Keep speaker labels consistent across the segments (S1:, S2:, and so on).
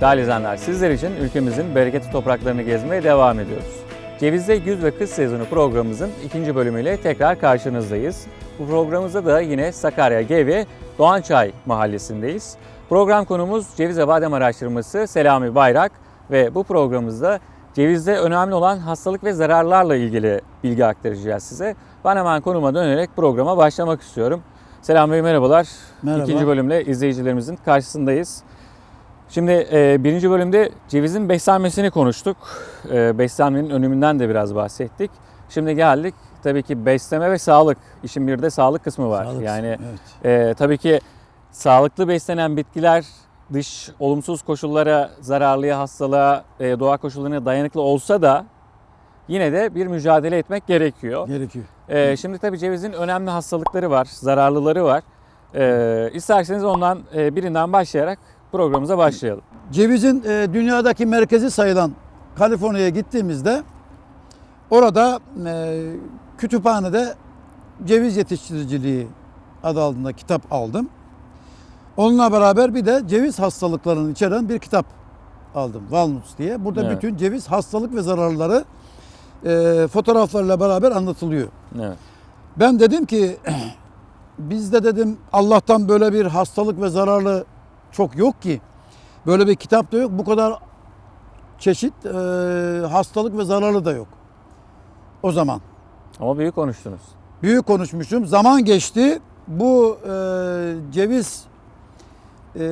S1: Değerli izleyenler, sizler için ülkemizin bereketli topraklarını gezmeye devam ediyoruz. Cevizde Güz ve Kış Sezonu programımızın ikinci bölümüyle tekrar karşınızdayız. Bu programımızda da yine Sakarya Gevi Doğançay mahallesindeyiz. Program konumuz ceviz ve badem araştırması Selami Bayrak ve bu programımızda cevizde önemli olan hastalık ve zararlarla ilgili bilgi aktaracağız size. Ben hemen konuma dönerek programa başlamak istiyorum. Selami Bey merhabalar.
S2: Merhaba.
S1: İkinci bölümle izleyicilerimizin karşısındayız. Şimdi e, birinci bölümde cevizin beslenmesini konuştuk. E, beslenmenin öneminden de biraz bahsettik. Şimdi geldik tabii ki besleme ve sağlık. İşin bir de sağlık kısmı var.
S2: Sağlık,
S1: yani
S2: evet.
S1: e, tabii ki sağlıklı beslenen bitkiler dış olumsuz koşullara, zararlıya, hastalığa, e, doğa koşullarına dayanıklı olsa da yine de bir mücadele etmek gerekiyor.
S2: gerekiyor.
S1: Ee, şimdi tabii cevizin önemli hastalıkları var, zararlıları var. Ee, isterseniz ondan e, birinden başlayarak programımıza başlayalım.
S2: Cevizin e, dünyadaki merkezi sayılan Kaliforniya'ya gittiğimizde orada e, kütüphanede ceviz yetiştiriciliği adı altında kitap aldım. Onunla beraber bir de ceviz hastalıklarını içeren bir kitap aldım. Walnuts diye. Burada
S1: Evet.
S2: bütün ceviz hastalık ve zararları e, fotoğraflarla beraber anlatılıyor.
S1: Evet.
S2: Ben dedim ki bizde dedim Allah'tan böyle bir hastalık ve zararlı çok yok ki. Böyle bir kitap da yok. Bu kadar çeşit e, hastalık ve zararlı da yok. O zaman.
S1: Ama büyük konuştunuz.
S2: Büyük konuşmuşum. Zaman geçti. Bu e, ceviz e,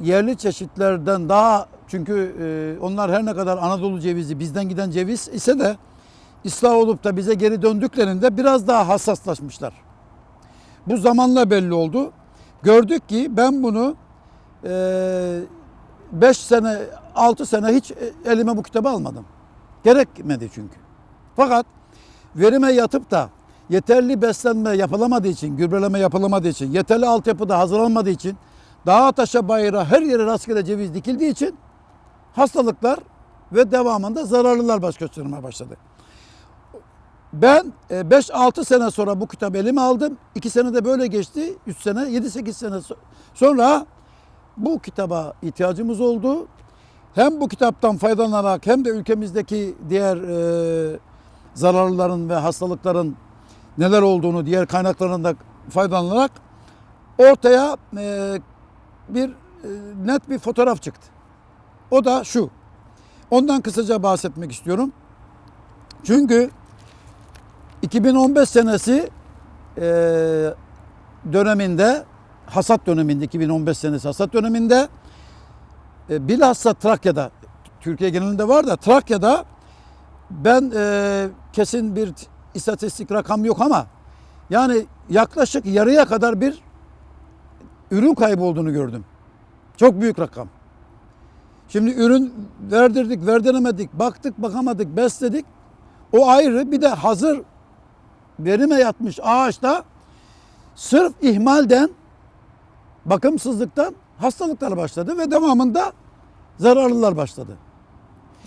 S2: yerli çeşitlerden daha çünkü e, onlar her ne kadar Anadolu cevizi bizden giden ceviz ise de ıslah olup da bize geri döndüklerinde biraz daha hassaslaşmışlar. Bu zamanla belli oldu. Gördük ki ben bunu 5 sene 6 sene hiç elime bu kitabı almadım. Gerekmedi çünkü. Fakat verime yatıp da yeterli beslenme yapılamadığı için, gübreleme yapılamadığı için, yeterli altyapı da hazırlanmadığı için, dağa taşa bayıra her yere rastgele ceviz dikildiği için hastalıklar ve devamında zararlılar baş göstermeye başladı. Ben 5-6 sene sonra bu kitabı elime aldım. 2 sene de böyle geçti. 3 sene, 7-8 sene so- sonra bu kitaba ihtiyacımız oldu. Hem bu kitaptan faydalanarak hem de ülkemizdeki diğer e, zararlıların ve hastalıkların neler olduğunu diğer kaynaklarından da faydalanarak ortaya e, bir e, net bir fotoğraf çıktı. O da şu. Ondan kısaca bahsetmek istiyorum. Çünkü 2015 senesi e, döneminde hasat döneminde 2015 senesi hasat döneminde e, bilhassa Trakya'da Türkiye genelinde var da Trakya'da ben e, kesin bir istatistik rakam yok ama yani yaklaşık yarıya kadar bir ürün kaybı olduğunu gördüm. Çok büyük rakam. Şimdi ürün verdirdik, verdiremedik, baktık, bakamadık, besledik. O ayrı. Bir de hazır verime yatmış ağaçta sırf ihmalden, bakımsızlıktan hastalıklar başladı ve devamında zararlılar başladı.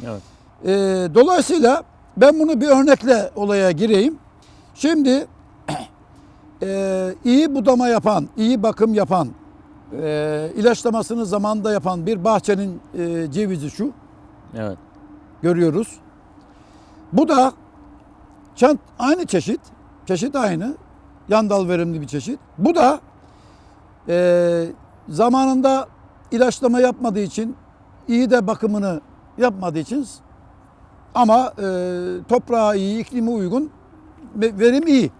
S1: Evet.
S2: Ee, dolayısıyla ben bunu bir örnekle olaya gireyim. Şimdi e, iyi budama yapan, iyi bakım yapan, e, ilaçlamasını zamanında yapan bir bahçenin e, cevizi şu
S1: Evet.
S2: görüyoruz. Bu da çant aynı çeşit, çeşit aynı, yan dal verimli bir çeşit. Bu da e, zamanında ilaçlama yapmadığı için, iyi de bakımını yapmadığı için ama e, toprağı iyi, iklimi uygun, ve verim iyi.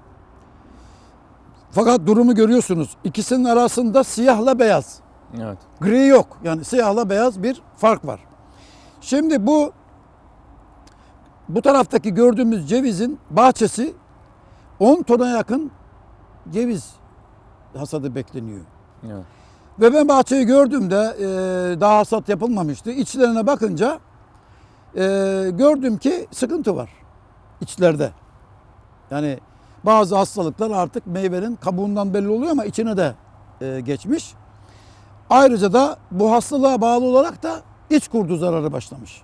S2: Fakat durumu görüyorsunuz. İkisinin arasında siyahla beyaz.
S1: Evet.
S2: Gri yok. Yani siyahla beyaz bir fark var. Şimdi bu bu taraftaki gördüğümüz cevizin bahçesi 10 tona yakın ceviz hasadı bekleniyor.
S1: Evet.
S2: Ve ben bahçeyi gördüğümde e, daha hasat yapılmamıştı. İçlerine bakınca e, gördüm ki sıkıntı var içlerde. Yani bazı hastalıklar artık meyvenin kabuğundan belli oluyor ama içine de e, geçmiş. Ayrıca da bu hastalığa bağlı olarak da iç kurdu zararı başlamış.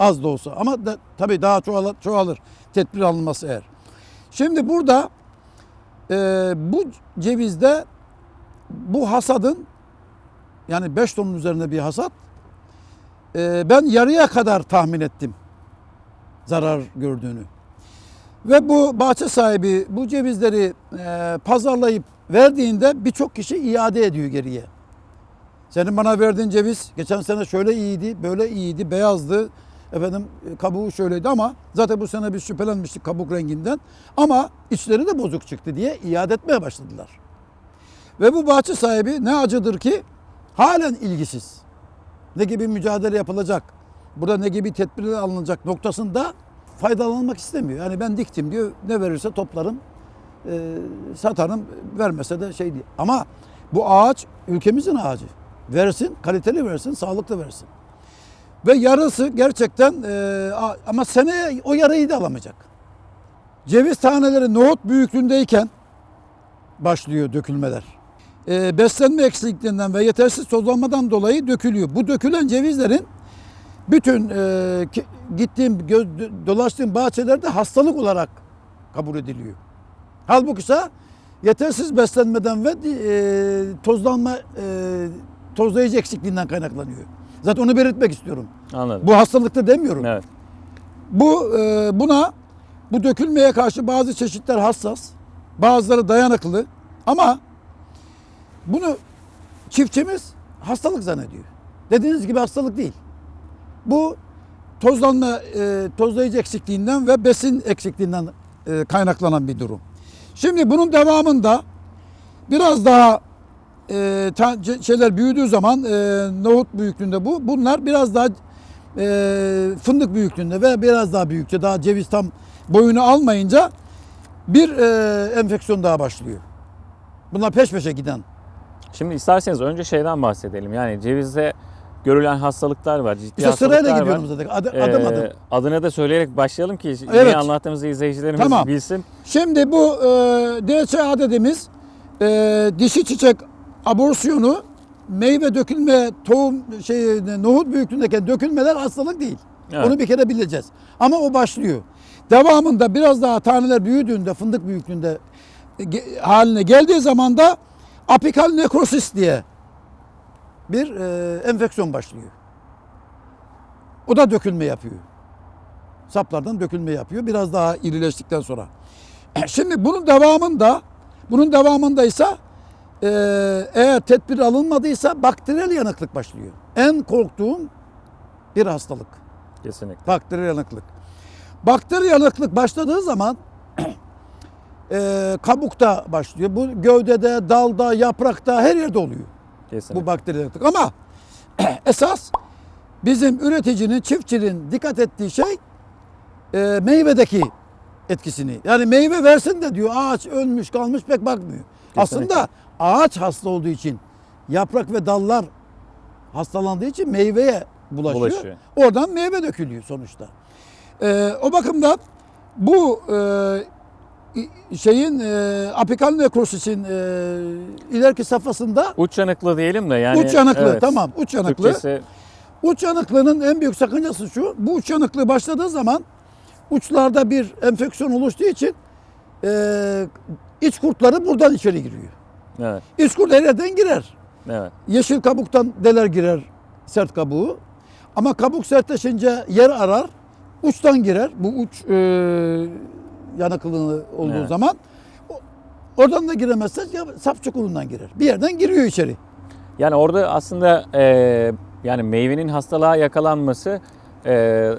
S2: Az da olsa ama da, tabii daha çoğalır, çoğalır tedbir alınması eğer. Şimdi burada e, bu cevizde bu hasadın yani 5 tonun üzerinde bir hasat. Ee, ben yarıya kadar tahmin ettim zarar gördüğünü. Ve bu bahçe sahibi bu cevizleri e, pazarlayıp verdiğinde birçok kişi iade ediyor geriye. Senin bana verdiğin ceviz geçen sene şöyle iyiydi, böyle iyiydi, beyazdı. Efendim e, kabuğu şöyleydi ama zaten bu sene biz şüphelenmiştik kabuk renginden. Ama içleri de bozuk çıktı diye iade etmeye başladılar. Ve bu bahçe sahibi ne acıdır ki halen ilgisiz. Ne gibi mücadele yapılacak, burada ne gibi tedbirler alınacak noktasında faydalanmak istemiyor. Yani ben diktim diyor, ne verirse toplarım, e, satarım, vermese de şey değil. Ama bu ağaç ülkemizin ağacı. Versin, kaliteli versin, sağlıklı versin. Ve yarısı gerçekten e, ama seneye o yarıyı da alamayacak. Ceviz taneleri nohut büyüklüğündeyken başlıyor dökülmeler. E, beslenme eksikliğinden ve yetersiz tozlanmadan dolayı dökülüyor. Bu dökülen cevizlerin bütün e, gittiğim, göz, dolaştığım bahçelerde hastalık olarak kabul ediliyor. Halbuki ise yetersiz beslenmeden ve e, tozlanma, e, tozlayıcı eksikliğinden kaynaklanıyor. Zaten onu belirtmek istiyorum.
S1: Anladım.
S2: Bu hastalıkta demiyorum.
S1: Evet.
S2: Bu e, buna bu dökülmeye karşı bazı çeşitler hassas, bazıları dayanıklı ama bunu çiftçimiz hastalık zannediyor. Dediğiniz gibi hastalık değil. Bu tozlanma, e, tozlayıcı eksikliğinden ve besin eksikliğinden e, kaynaklanan bir durum. Şimdi bunun devamında biraz daha e, ta- şeyler büyüdüğü zaman e, nohut büyüklüğünde bu. Bunlar biraz daha e, fındık büyüklüğünde ve biraz daha büyükçe daha ceviz tam boyunu almayınca bir e, enfeksiyon daha başlıyor. Bunlar peş peşe giden.
S1: Şimdi isterseniz önce şeyden bahsedelim. Yani cevizde görülen hastalıklar var. Ciddi
S2: İşte sırayla
S1: hastalıklar
S2: gidiyorum
S1: var.
S2: zaten. Ad-
S1: Ee,
S2: adım adım.
S1: Adını da söyleyerek başlayalım ki
S2: Evet.
S1: neyi anlattığımızı izleyicilerimiz
S2: Tamam.
S1: bilsin.
S2: Şimdi bu e, DHA dediğimiz e, dişi çiçek aborsiyonu meyve dökülme, tohum şey nohut büyüklüğündeki dökülmeler hastalık değil.
S1: Evet.
S2: Onu bir kere bileceğiz. Ama o başlıyor. Devamında biraz daha taneler büyüdüğünde, fındık büyüklüğünde e, haline geldiği zaman da apikal nekrosis diye bir e, enfeksiyon başlıyor. O da dökülme yapıyor. Saplardan dökülme yapıyor. Biraz daha irileştikten sonra. Şimdi bunun devamında bunun devamında ise e, eğer tedbir alınmadıysa bakteriyel yanıklık başlıyor. En korktuğum bir hastalık.
S1: Kesinlikle.
S2: Bakteriyel yanıklık. Bakteriyel yanıklık başladığı zaman e, kabukta başlıyor. Bu gövdede, dalda, yaprakta her yerde oluyor
S1: Kesinlikle.
S2: bu bakteriyel yanıklık. Ama esas bizim üreticinin, çiftçinin dikkat ettiği şey e, meyvedeki etkisini. Yani meyve versin de diyor ağaç ölmüş kalmış pek bakmıyor. Aslında ağaç hasta olduğu için yaprak ve dallar hastalandığı için meyveye bulaşıyor.
S1: Bulaşıyor.
S2: Oradan meyve dökülüyor sonuçta. E, o bakımdan bu e, şeyin e, apikal nekrosisin e, ileriki safhasında
S1: Uç yanıklı diyelim de yani.
S2: uç yanıklı
S1: evet.
S2: tamam uç yanıklı.
S1: Türkçesi
S2: Uç yanıklığının en büyük sakıncası şu. Bu uç yanıklığı başladığı zaman uçlarda bir enfeksiyon oluştuğu için e, iç kurtları buradan içeri giriyor.
S1: Evet.
S2: Her yerden girer.
S1: Evet.
S2: Yeşil kabuktan deler girer sert kabuğu. Ama kabuk sertleşince yer arar. Uçtan girer. Bu uç e, yanıklılığı olduğu
S1: Evet.
S2: zaman. Oradan da giremezse ya sap çukurundan girer. Bir yerden giriyor içeri.
S1: Yani orada aslında e, yani meyvenin hastalığa yakalanması e,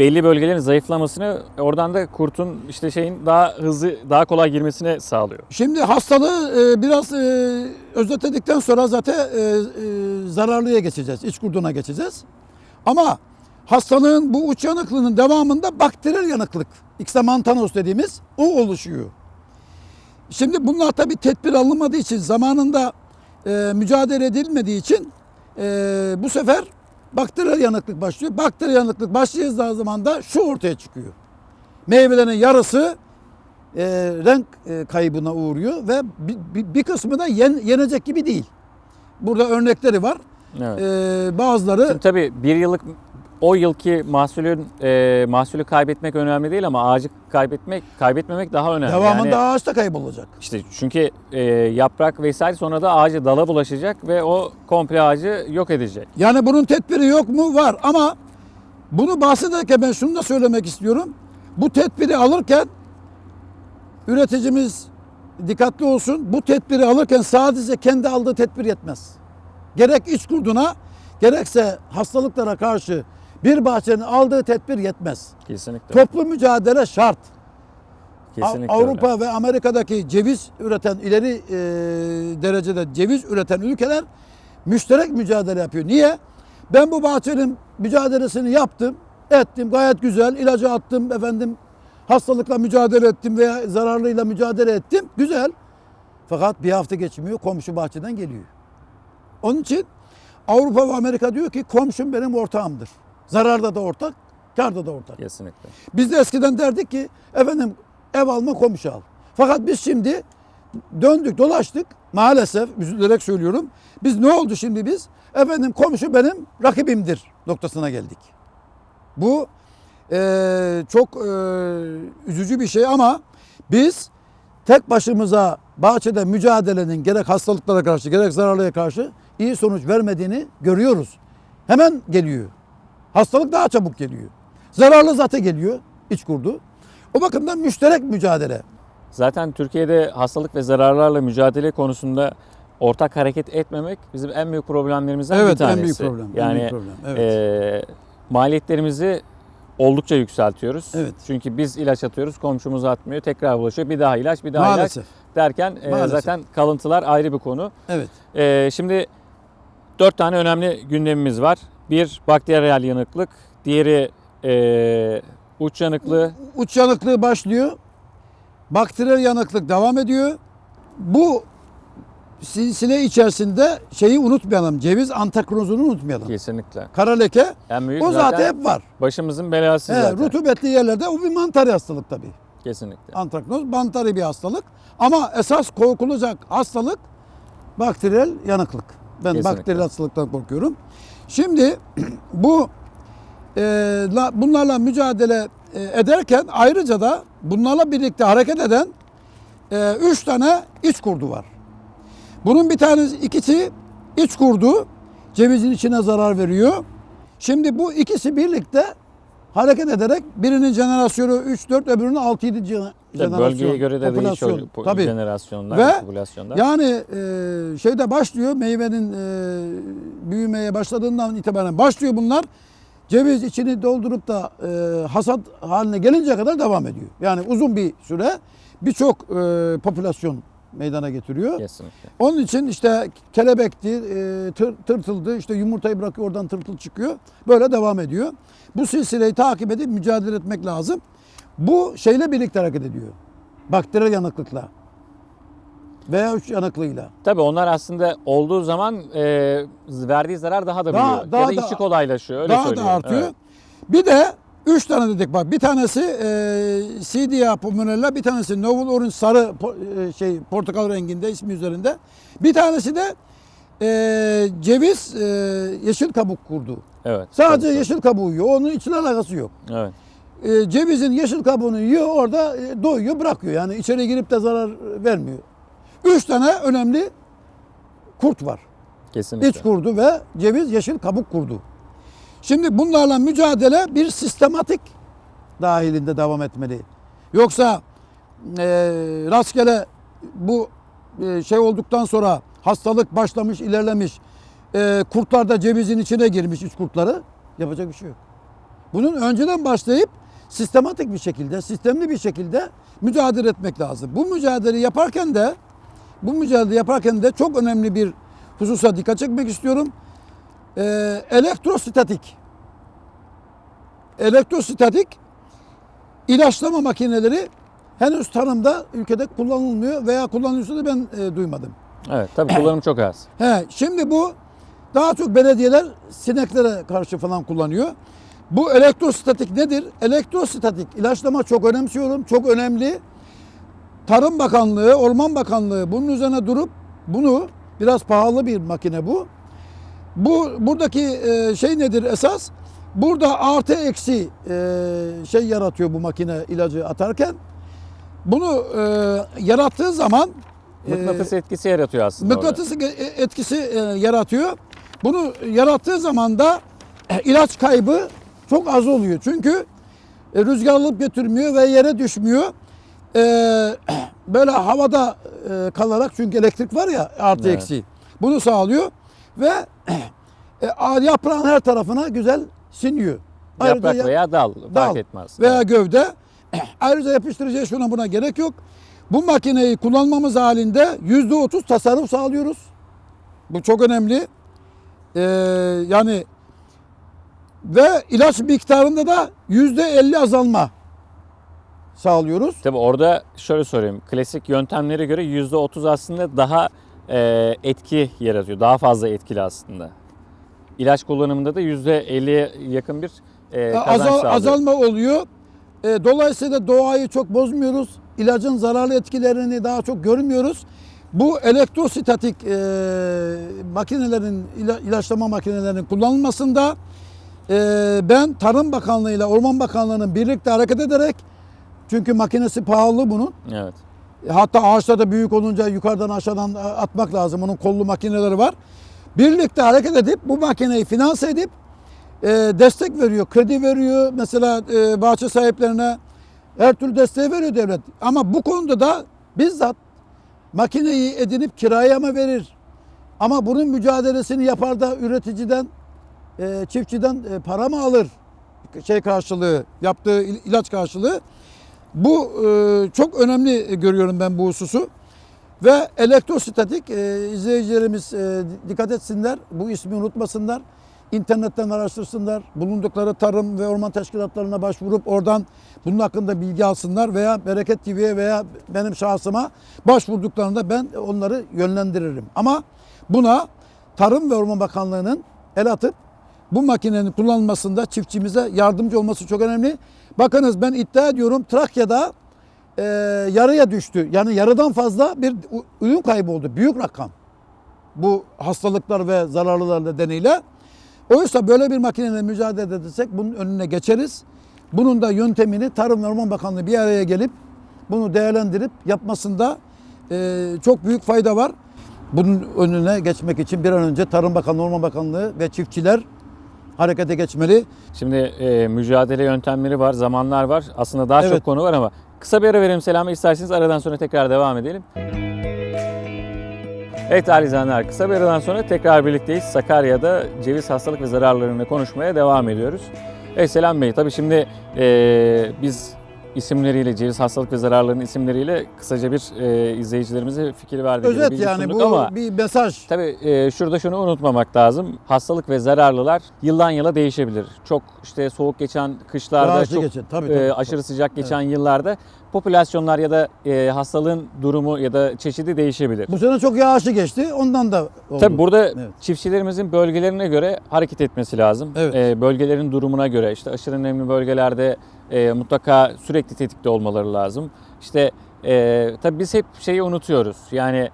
S1: belli bölgelerin zayıflamasını oradan da kurtun işte şeyin daha hızlı daha kolay girmesine sağlıyor.
S2: Şimdi hastalığı e, biraz e, özetledikten sonra zaten e, zararlıya geçeceğiz. iç kurduna geçeceğiz. Ama hastalığın bu uç yanıklığının devamında bakteriyel yanıklık, Ixamantanos dediğimiz o oluşuyor. Şimdi bunlar tabii tedbir alınmadığı için zamanında mücadele edilmediği için bu sefer bakteriyel yanıklık başlıyor. Bakteriyel yanıklık başlayacağı zaman da şu ortaya çıkıyor. Meyvelerin yarısı e, renk e, kaybına uğruyor ve bir, bir, bir kısmı da yen- yenecek gibi değil. Burada örnekleri var.
S1: Evet.
S2: E, bazıları
S1: Şimdi tabii bir yıllık o yılki mahsulün e, mahsulü kaybetmek önemli değil ama ağacı kaybetmek kaybetmemek daha önemli.
S2: Devamında
S1: Yani
S2: ağaç da kaybolacak.
S1: işte çünkü e, yaprak vesaire sonra da ağacı dala bulaşacak ve o komple ağacı yok edecek.
S2: Yani bunun tedbiri yok mu? Var ama bunu bahsederken ben şunu da söylemek istiyorum. Bu tedbiri alırken üreticimiz dikkatli olsun. Bu tedbiri alırken sadece kendi aldığı tedbir yetmez. Gerek iç kurduna gerekse hastalıklara karşı bir bahçenin aldığı tedbir yetmez.
S1: Kesinlikle.
S2: Toplu mücadele şart.
S1: Kesinlikle
S2: A-
S1: öyle.
S2: Avrupa ve Amerika'daki ceviz üreten ileri e, derecede ceviz üreten ülkeler müşterek mücadele yapıyor. Niye? Ben bu bahçenin mücadelesini yaptım, ettim gayet güzel. ilacı attım efendim. Hastalıkla mücadele ettim veya zararlıyla mücadele ettim. Güzel. Fakat bir hafta geçmiyor komşu bahçeden geliyor. Onun için Avrupa ve Amerika diyor ki komşum benim ortağımdır. Zararda da ortak, karda da ortak.
S1: Kesinlikle.
S2: Biz de eskiden derdik ki efendim ev alma komşu al. Fakat biz şimdi döndük dolaştık maalesef üzülerek söylüyorum. Biz ne oldu şimdi biz? Efendim komşu benim rakibimdir noktasına geldik. Bu eee, çok eee, üzücü bir şey ama biz tek başımıza bahçede mücadelenin gerek hastalıklara karşı gerek zararlıya karşı iyi sonuç vermediğini görüyoruz. Hemen geliyor. Hastalık daha çabuk geliyor. Zararlı zaten geliyor iç kurdu. O bakımdan müşterek mücadele.
S1: Zaten Türkiye'de hastalık ve zararlarla mücadele konusunda ortak hareket etmemek bizim en büyük problemlerimizden bir
S2: Evet, en
S1: tanesi.
S2: büyük problem, en
S1: Yani
S2: büyük problem, evet.
S1: e, maliyetlerimizi oldukça yükseltiyoruz.
S2: Evet.
S1: Çünkü biz ilaç atıyoruz, komşumuz atmıyor, tekrar bulaşıyor. Bir daha ilaç, bir daha
S2: Maalesef.
S1: ilaç derken e, zaten kalıntılar ayrı bir konu.
S2: Evet.
S1: E, şimdi dört tane önemli gündemimiz var. Bir bakteriyel yanıklık, diğeri e, uç yanıklığı,
S2: Uç yanıklığı başlıyor. Bakteriyel yanıklık devam ediyor. Bu silsile içerisinde şeyi unutmayalım. Ceviz antakrozunu unutmayalım.
S1: kesinlikle.
S2: Kara leke
S1: En büyük
S2: o zaten hep var.
S1: başımızın belası
S2: He,
S1: zaten.
S2: rutubetli yerlerde o bir mantar hastalık tabii.
S1: Kesinlikle.
S2: Antraknoz mantarı bir hastalık. Ama esas korkulacak hastalık bakteriyel yanıklık. Ben
S1: Kesinlikle.
S2: bakteriyel hastalıktan korkuyorum. Şimdi bu e, la- bunlarla mücadele e, ederken ayrıca da bunlarla birlikte hareket eden e, üç tane iç kurdu var. Bunun bir tanesi ikisi iç kurdu cevizin içine zarar veriyor. Şimdi bu ikisi birlikte hareket ederek birinin jenerasyonu 3-4 öbürünün 6-7
S1: Tabii bölgeye göre de
S2: popülasyon.
S1: değişiyor
S2: Tabii.
S1: jenerasyonlar,
S2: Ve
S1: popülasyonlar.
S2: Yani e, şeyde başlıyor meyvenin e, büyümeye başladığından itibaren başlıyor bunlar. Ceviz içini doldurup da e, hasat haline gelinceye kadar devam ediyor. Yani uzun bir süre birçok e, popülasyon meydana getiriyor.
S1: Kesinlikle.
S2: Onun için işte kelebekti, e, tır, tırtıldı, işte yumurtayı bırakıyor oradan tırtıl çıkıyor. Böyle devam ediyor. Bu silsileyi takip edip mücadele etmek lazım. Bu şeyle birlikte hareket ediyor. Bakteriyel yanıklıkla veya üç yanıklığıyla.
S1: Tabii onlar aslında olduğu zaman e, verdiği zarar daha da
S2: Daha-
S1: büyüyor.
S2: daha
S1: ya da
S2: da-
S1: işi kolaylaşıyor. Öyle
S2: Daha da artıyor.
S1: Evet.
S2: Bir de üç tane dedik bak. Bir tanesi e, Cydia pulmonella, bir tanesi Novel Orange sarı po- e, şey portakal renginde ismi üzerinde. Bir tanesi de e, ceviz e, yeşil kabuk kurdu.
S1: Evet.
S2: Sadece
S1: tabii,
S2: yeşil kabuğu yiyor. Onun içine alakası yok.
S1: tabii. Evet.
S2: E, cevizin yeşil kabuğunu yiyor orada e, doyuyor bırakıyor. Yani içeri girip de zarar vermiyor. Üç tane önemli kurt var.
S1: Kesinlikle.
S2: İç kurdu ve ceviz yeşil kabuk kurdu. Şimdi bunlarla mücadele bir sistematik dahilinde devam etmeli. Yoksa e, rastgele bu e, şey olduktan sonra hastalık başlamış, ilerlemiş, e, kurtlar da cevizin içine girmiş iç kurtları yapacak bir şey yok. Bunun önceden başlayıp sistematik bir şekilde, sistemli bir şekilde mücadele etmek lazım. Bu mücadeleyi yaparken de bu mücadele yaparken de çok önemli bir hususa dikkat çekmek istiyorum. Ee, elektrostatik. Elektrostatik ilaçlama makineleri henüz tarımda ülkede kullanılmıyor veya kullanılıyorsa da ben e, duymadım.
S1: Evet. Tabii kullanım çok az.
S2: He, şimdi bu daha çok belediyeler sineklere karşı falan kullanıyor. Bu elektrostatik nedir? Elektrostatik ilaçlama çok önemsiyorum. Çok önemli. Tarım Bakanlığı, Orman Bakanlığı bunun üzerine durup bunu biraz pahalı bir makine bu. Bu buradaki e, şey nedir esas? Burada artı eksi e, şey yaratıyor bu makine ilacı atarken. Bunu e, yarattığı zaman
S1: Mıknatıs etkisi yaratıyor aslında. orada.
S2: mıknatıs e- etkisi yaratıyor. Bunu yarattığı zaman da ilaç kaybı çok az oluyor. Çünkü e, rüzgar alıp götürmüyor ve yere düşmüyor. E, böyle havada e, kalarak çünkü elektrik var ya artı
S1: Evet.
S2: eksi. Bunu sağlıyor ve e, yaprağın her tarafına güzel siniyor. Ayrıca
S1: Yaprak
S2: ya-
S1: veya dal,
S2: dal
S1: fark etmez.
S2: Veya
S1: Evet.
S2: gövde. Ayrıca yapıştırıcıya şuna buna gerek yok. Bu makineyi kullanmamız halinde yüzde otuz tasarruf sağlıyoruz. Bu çok önemli. Ee, yani ve ilaç miktarında da yüzde elli azalma sağlıyoruz.
S1: Tabii orada şöyle sorayım. Klasik yöntemlere göre %30 aslında daha e, etki yaratıyor. Daha fazla etkili aslında. İlaç kullanımında da %50'ye yakın bir e, kazanç
S2: Azal,
S1: sağlıyor.
S2: azalma oluyor. E, dolayısıyla doğayı çok bozmuyoruz. İlacın zararlı etkilerini daha çok görmüyoruz. Bu elektrostatik e, makinelerin, ila- ilaçlama makinelerinin kullanılmasında e, ben Tarım Bakanlığı ile Orman Bakanlığı'nın birlikte hareket ederek çünkü makinesi pahalı bunun.
S1: Evet.
S2: Hatta ağaçlar da büyük olunca yukarıdan aşağıdan atmak lazım. Onun kollu makineleri var. Birlikte hareket edip bu makineyi finanse edip e, destek veriyor, kredi veriyor. Mesela e, bahçe sahiplerine her türlü desteği veriyor devlet. Ama bu konuda da bizzat makineyi edinip kiraya mı verir? Ama bunun mücadelesini yapar da üreticiden, e, çiftçiden e, para mı alır? Şey karşılığı, yaptığı il- ilaç karşılığı. Bu e, çok önemli görüyorum ben bu hususu. Ve elektrostatik e, izleyicilerimiz e, dikkat etsinler, bu ismi unutmasınlar. İnternetten araştırsınlar, bulundukları tarım ve orman teşkilatlarına başvurup oradan bunun hakkında bilgi alsınlar veya Bereket TV'ye veya benim şahsıma başvurduklarında ben onları yönlendiririm. Ama buna Tarım ve Orman Bakanlığı'nın el atıp bu makinenin kullanılmasında çiftçimize yardımcı olması çok önemli. Bakınız ben iddia ediyorum Trakya'da e, yarıya düştü. Yani yarıdan fazla bir ürün kaybı oldu. Büyük rakam. Bu hastalıklar ve zararlılar nedeniyle. Oysa böyle bir makineyle mücadele edersek bunun önüne geçeriz. Bunun da yöntemini Tarım ve Orman Bakanlığı bir araya gelip bunu değerlendirip yapmasında e, çok büyük fayda var. Bunun önüne geçmek için bir an önce Tarım Bakanlığı, Orman Bakanlığı ve çiftçiler harekete geçmeli.
S1: Şimdi e, mücadele yöntemleri var, zamanlar var. Aslında daha
S2: Evet.
S1: çok konu var ama kısa bir ara verelim Selami. İsterseniz aradan sonra tekrar devam edelim. Evet izleyenler kısa bir aradan sonra tekrar birlikteyiz. Sakarya'da ceviz hastalık ve zararlarını konuşmaya devam ediyoruz. Evet Selam Bey tabii şimdi e, biz isimleriyle ceviz hastalık ve zararlarının isimleriyle kısaca bir e, izleyicilerimize fikir verdik.
S2: Özet yani bu
S1: ama
S2: bir mesaj.
S1: Tabii e, şurada şunu unutmamak lazım. Hastalık ve zararlılar yıldan yıla değişebilir. Çok işte soğuk geçen kışlarda,
S2: Yağışlı
S1: çok
S2: geçen, tabii,
S1: e,
S2: tabii.
S1: aşırı sıcak geçen yıllarda popülasyonlar ya da e, hastalığın durumu ya da çeşidi değişebilir.
S2: Bu sene çok yağışlı geçti. Ondan da oldu.
S1: Tabii burada
S2: Evet.
S1: çiftçilerimizin bölgelerine göre hareket etmesi lazım.
S2: Evet.
S1: E, bölgelerin durumuna göre işte aşırı nemli bölgelerde e, mutlaka sürekli tetikte olmaları lazım. İşte e, tabii biz hep şeyi unutuyoruz. Yani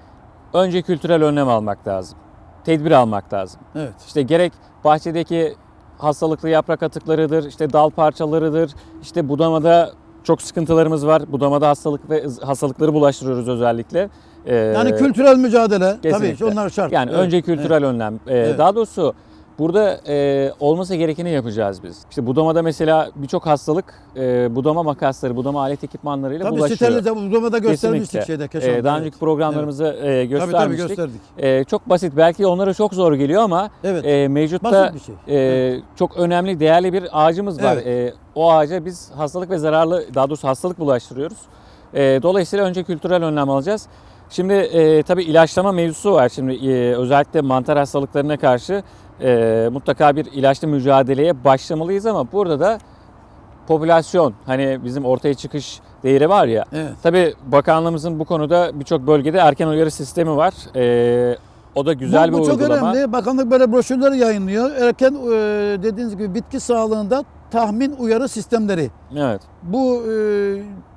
S1: önce kültürel önlem almak lazım. Tedbir almak lazım.
S2: Evet.
S1: İşte gerek bahçedeki hastalıklı yaprak atıklarıdır, işte dal parçalarıdır, işte budamada çok sıkıntılarımız var. Budamada hastalık ve hastalıkları bulaştırıyoruz özellikle. Ee,
S2: Yani kültürel mücadele tabii
S1: kesinlikle.
S2: ki onlar şart.
S1: Yani
S2: Evet,
S1: önce kültürel önlem. Ee,
S2: Evet.
S1: Daha doğrusu burada e, olması gerekeni yapacağız biz. İşte budamada mesela birçok hastalık e, budama makasları, budama alet ekipmanlarıyla
S2: Tabii
S1: bulaşıyor.
S2: sitelerde uzamada göstermiştik
S1: Kesinlikle.
S2: şeyde. Keşan'da,
S1: daha
S2: evet.
S1: önceki programlarımızı e,
S2: Tabii tabii
S1: göstermiştik.
S2: gösterdik.
S1: Ee, çok basit. Belki onlara çok zor geliyor ama
S2: Evet.
S1: e, mevcutta
S2: şey.
S1: e, çok önemli, değerli bir ağacımız var.
S2: Evet.
S1: E, o ağaca biz hastalık ve zararlı, daha doğrusu hastalık bulaştırıyoruz. E, dolayısıyla önce kültürel önlem alacağız. Şimdi e, tabii ilaçlama mevzusu var. Şimdi e, özellikle mantar hastalıklarına karşı e, mutlaka bir ilaçlı mücadeleye başlamalıyız ama burada da popülasyon hani bizim ortaya çıkış değeri var ya.
S2: Evet.
S1: Tabii bakanlığımızın bu konuda birçok bölgede erken uyarı sistemi var. E, o da güzel
S2: bu,
S1: bir
S2: bu çok
S1: uygulama.
S2: önemli. Bakanlık böyle broşürler yayınlıyor. Erken e, dediğiniz gibi bitki sağlığında tahmin uyarı sistemleri.
S1: Evet.
S2: Bu e,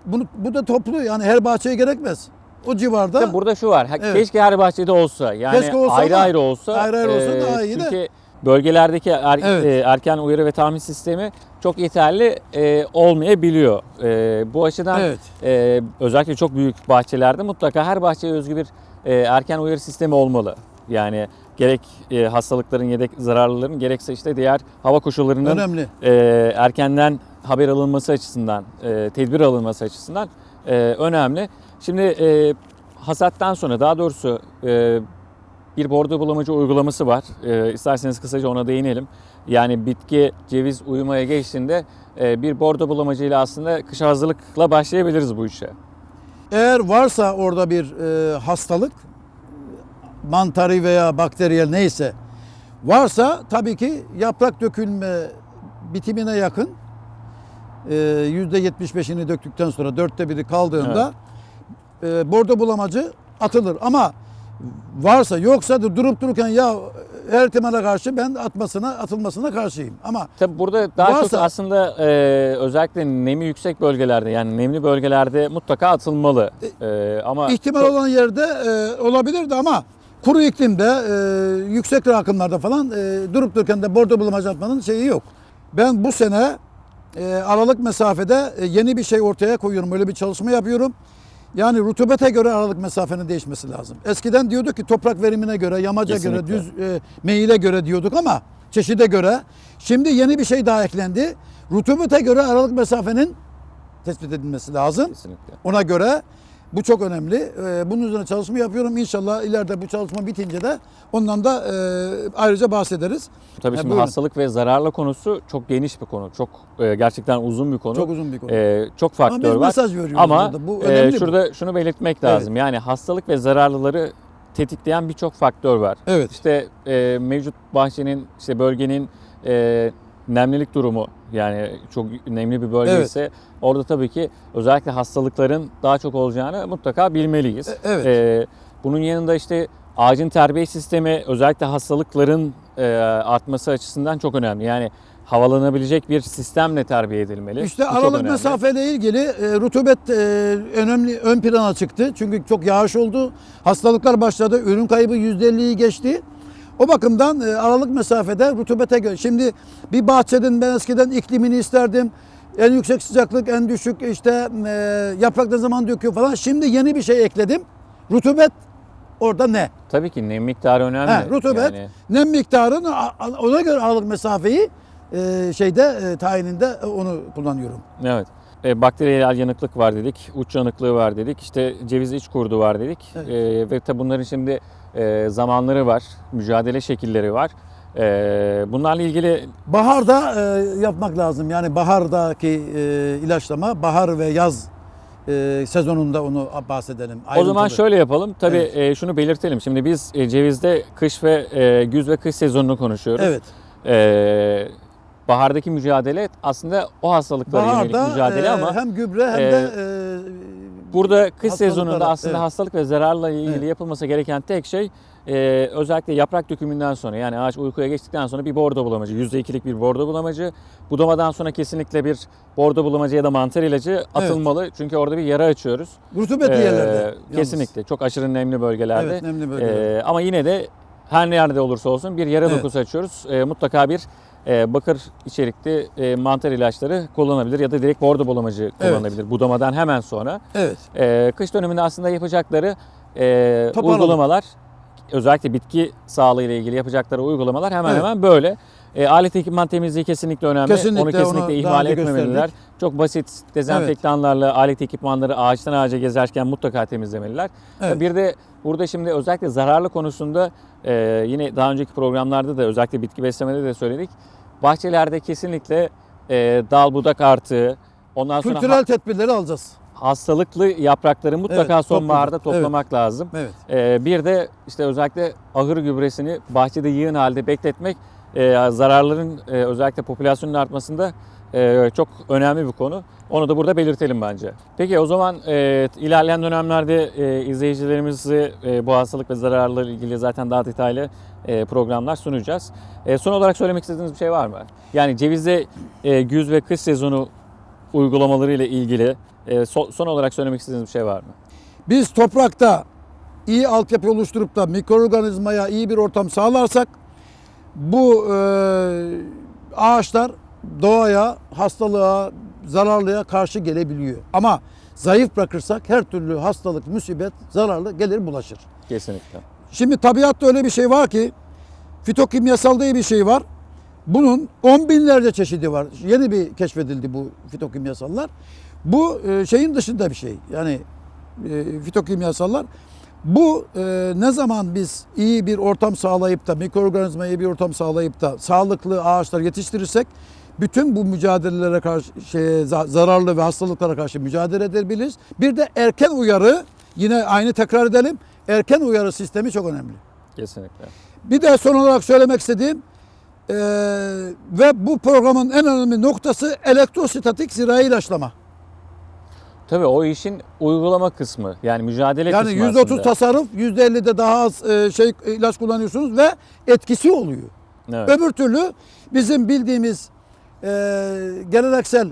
S2: bunu bu da toplu yani her bahçeye gerekmez. O civarda
S1: Tabii burada şu var.
S2: Evet.
S1: Keşke her bahçede olsa. Yani
S2: Keşke olsa
S1: ayrı
S2: ama
S1: ayrı olsa.
S2: ayrı ayrı olsa daha iyi de.
S1: Çünkü bölgelerdeki er-
S2: Evet.
S1: e, erken uyarı ve tahmin sistemi çok yeterli e, olmayabiliyor. E, bu açıdan
S2: Evet.
S1: e, özellikle çok büyük bahçelerde mutlaka her bahçeye özgü bir e, erken uyarı sistemi olmalı. Yani gerek e, hastalıkların yedek zararlıların gerekse işte diğer hava koşullarının
S2: Önemli.
S1: e, erkenden haber alınması açısından, e, tedbir alınması açısından e, önemli. Şimdi e, hasattan sonra daha doğrusu e, bir bordo bulamacı uygulaması var. E, isterseniz kısaca ona değinelim. Yani bitki ceviz uyumaya geçtiğinde e, bir bordo bulamacıyla aslında kış hazırlıkla başlayabiliriz bu işe.
S2: Eğer varsa orada bir e, hastalık, mantarı veya bakteriyel neyse varsa tabii ki yaprak dökülme bitimine yakın %75'ini döktükten sonra dörtte biri kaldığında e, bordo bulamacı atılır. Ama varsa yoksa da durup dururken ya her ihtimale karşı ben atmasına atılmasına karşıyım. Ama
S1: Tabi burada daha çok
S2: Varsa-
S1: aslında e, özellikle nemi yüksek bölgelerde yani nemli bölgelerde mutlaka atılmalı. E, ama
S2: İhtimal olan yerde e, olabilirdi ama kuru iklimde, e, yüksek rakımlarda falan e, durup dururken de bordo bulamacı atmanın şeyi yok. Ben bu sene e, aralık mesafede e, yeni bir şey ortaya koyuyorum. Öyle bir çalışma yapıyorum. Yani rutubete göre aralık mesafenin değişmesi lazım. Eskiden diyorduk ki toprak verimine göre, yamaca göre,
S1: Kesinlikle.
S2: düz e, meyile göre diyorduk ama çeşide göre. Şimdi yeni bir şey daha eklendi. Rutubete göre aralık mesafenin tespit edilmesi lazım.
S1: kesinlikle.
S2: Ona göre bu çok önemli. Ee, Bunun üzerine çalışma yapıyorum. İnşallah ileride bu çalışma bitince de ondan da e, ayrıca bahsederiz.
S1: Tabii şimdi
S2: buyurun.
S1: hastalık ve zararlı konusu çok geniş bir konu. Çok e, gerçekten uzun bir konu.
S2: Çok uzun bir konu.
S1: E, çok
S2: Ama
S1: faktör
S2: biz
S1: var.
S2: mesaj
S1: Ama
S2: burada. Bu
S1: e,
S2: önemli bu.
S1: şurada şunu belirtmek lazım. Yani hastalık ve zararlıları tetikleyen birçok faktör var.
S2: Evet.
S1: İşte e, mevcut bahçenin, işte bölgenin e, nemlilik durumu yani çok nemli bir bölge
S2: Evet.
S1: ise orada tabii ki özellikle hastalıkların daha çok olacağını mutlaka bilmeliyiz.
S2: E, evet.
S1: E, bunun yanında işte ağacın terbiye sistemi özellikle hastalıkların e, artması açısından çok önemli. Yani havalanabilecek bir sistemle terbiye edilmeli.
S2: İşte
S1: Bu
S2: aralık mesafeyle ilgili e, rutubet e, önemli ön plana çıktı. Çünkü çok yağış oldu. Hastalıklar başladı. Ürün kaybı %50'yi geçti. O bakımdan e, aralık mesafede rutubete göre. Şimdi bir bahçenin ben eskiden iklimini isterdim. En yüksek sıcaklık, en düşük işte e, yaprak ne zaman döküyor falan. Şimdi yeni bir şey ekledim. Rutubet orada ne?
S1: Tabii ki nem miktarı önemli.
S2: He, rutubet,
S1: Yani-
S2: nem miktarını ona göre aralık mesafeyi e, şeyde e, tayininde onu kullanıyorum.
S1: Evet. E, bakteriyel yanıklık var dedik, uç yanıklığı var dedik, işte ceviz iç kurdu var dedik.
S2: Evet.
S1: E, ve tabi bunların şimdi e, zamanları var, mücadele şekilleri var. E, bunlarla ilgili
S2: Baharda e, yapmak lazım. Yani bahardaki e, ilaçlama, bahar ve yaz e, sezonunda onu bahsedelim.
S1: o zaman
S2: ayrıntılı.
S1: şöyle yapalım. Tabii
S2: Evet.
S1: e, şunu belirtelim. Şimdi biz e, cevizde kış ve e, güz ve kış sezonunu konuşuyoruz.
S2: Evet.
S1: E, bahardaki mücadele aslında o hastalıklara yönelik
S2: Baharda
S1: mücadele
S2: e,
S1: ama
S2: hem gübre hem
S1: e,
S2: de e,
S1: Burada kış sezonunda aslında
S2: evet.
S1: hastalık ve zararla ilgili
S2: Evet.
S1: yapılması gereken tek şey e, özellikle yaprak dökümünden sonra yani ağaç uykuya geçtikten sonra bir bordo bulamacı, %2'lik bir bordo bulamacı. Budamadan sonra kesinlikle bir bordo bulamacı ya da mantar ilacı atılmalı. Çünkü orada bir yara açıyoruz.
S2: rutubetli
S1: Ee,
S2: yerlerde. yalnız.
S1: Kesinlikle. Çok aşırı nemli bölgelerde.
S2: Evet, nemli bölgelerde.
S1: Ee, ama yine de her nerede olursa olsun bir yara
S2: Evet.
S1: dokusu açıyoruz. Ee, mutlaka bir e, bakır içerikli e, mantar ilaçları kullanabilir ya da direkt bordo bulamacı
S2: Evet.
S1: kullanabilir budamadan hemen sonra.
S2: Evet.
S1: Ee, kış döneminde aslında yapacakları e,
S2: Toparladım.
S1: uygulamalar özellikle bitki sağlığı ile ilgili yapacakları uygulamalar hemen
S2: Evet.
S1: hemen böyle. E, alet ekipman temizliği kesinlikle önemli.
S2: Kesinlikle,
S1: onu kesinlikle
S2: onu
S1: ihmal etmemeliler.
S2: gösterdik.
S1: Çok basit dezenfektanlarla alet ekipmanları ağaçtan ağaca gezerken mutlaka temizlemeliler.
S2: Evet.
S1: Bir de burada şimdi özellikle zararlı konusunda e, yine daha önceki programlarda da özellikle bitki beslemede de söyledik. Bahçelerde kesinlikle e, dal budak artığı, ondan sonra
S2: Kültürel tedbirleri alacağız.
S1: hastalıklı yaprakları mutlaka
S2: Evet,
S1: sonbaharda toplamak lazım.
S2: Evet.
S1: Ee, bir de işte özellikle ahır gübresini bahçede yığın halde bekletmek e, zararların e, özellikle popülasyonun artmasında e, çok önemli bir konu. Onu da burada belirtelim bence. Peki o zaman e, ilerleyen dönemlerde e, izleyicilerimizi e, bu hastalık ve zararlarla ilgili zaten daha detaylı e, programlar sunacağız. E, son olarak söylemek istediğiniz bir şey var mı? Yani cevizde e, güz ve kış sezonu uygulamaları ile ilgili e, so- son olarak söylemek istediğiniz bir şey var mı?
S2: Biz toprakta iyi altyapı oluşturup da mikroorganizmaya iyi bir ortam sağlarsak bu e, ağaçlar doğaya, hastalığa, zararlıya karşı gelebiliyor. Ama zayıf bırakırsak her türlü hastalık, musibet, zararlı gelir bulaşır.
S1: Kesinlikle.
S2: Şimdi tabiatta öyle bir şey var ki fitokimyasal diye bir şey var. Bunun on binlerce çeşidi var. Yeni bir keşfedildi bu fitokimyasallar. Bu e, şeyin dışında bir şey. Yani e, fitokimyasallar. Bu e, ne zaman biz iyi bir ortam sağlayıp da mikroorganizmaya iyi bir ortam sağlayıp da sağlıklı ağaçlar yetiştirirsek bütün bu mücadelelere karşı şeye, za- zararlı ve hastalıklara karşı mücadele edebiliriz. Bir de erken uyarı yine aynı tekrar edelim. Erken uyarı sistemi çok önemli.
S1: Kesinlikle.
S2: Bir de son olarak söylemek istediğim eee, ve bu programın en önemli noktası elektrostatik zirai ilaçlama.
S1: Tabii o işin uygulama kısmı yani mücadele
S2: Yani
S1: kısmı
S2: %30
S1: aslında.
S2: tasarruf, %50 de daha az eee, şey ilaç kullanıyorsunuz ve etkisi oluyor.
S1: Evet.
S2: Öbür türlü bizim bildiğimiz eee, geleneksel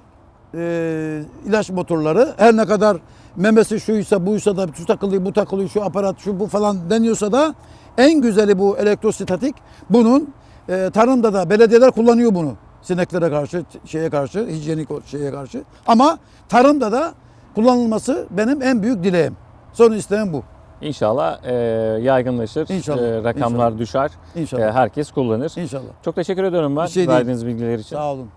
S2: eee, ilaç motorları her ne kadar memesi şuysa buysa da şu takılıyor bu takılıyor şu aparat şu bu falan deniyorsa da en güzeli bu elektrostatik. Bunun eee, tarımda da belediyeler kullanıyor bunu. Sineklere karşı, şeye karşı, hijyenik şeye karşı. Ama tarımda da kullanılması benim en büyük dileğim. Son isteğim bu.
S1: İnşallah e, yaygınlaşır,
S2: İnşallah,
S1: e, rakamlar
S2: inşallah.
S1: düşer,
S2: İnşallah.
S1: e, herkes kullanır.
S2: İnşallah.
S1: Çok teşekkür ediyorum ben
S2: Bir şey değil.
S1: verdiğiniz bilgiler için.
S2: Sağ olun.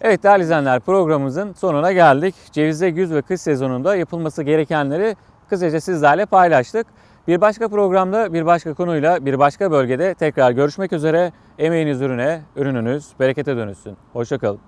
S1: Evet değerli izleyenler programımızın sonuna geldik. Cevizde güz ve kış sezonunda yapılması gerekenleri kısaca sizlerle paylaştık. Bir başka programda bir başka konuyla bir başka bölgede tekrar görüşmek üzere. Emeğiniz ürüne, ürününüz berekete dönüşsün. Hoşçakalın.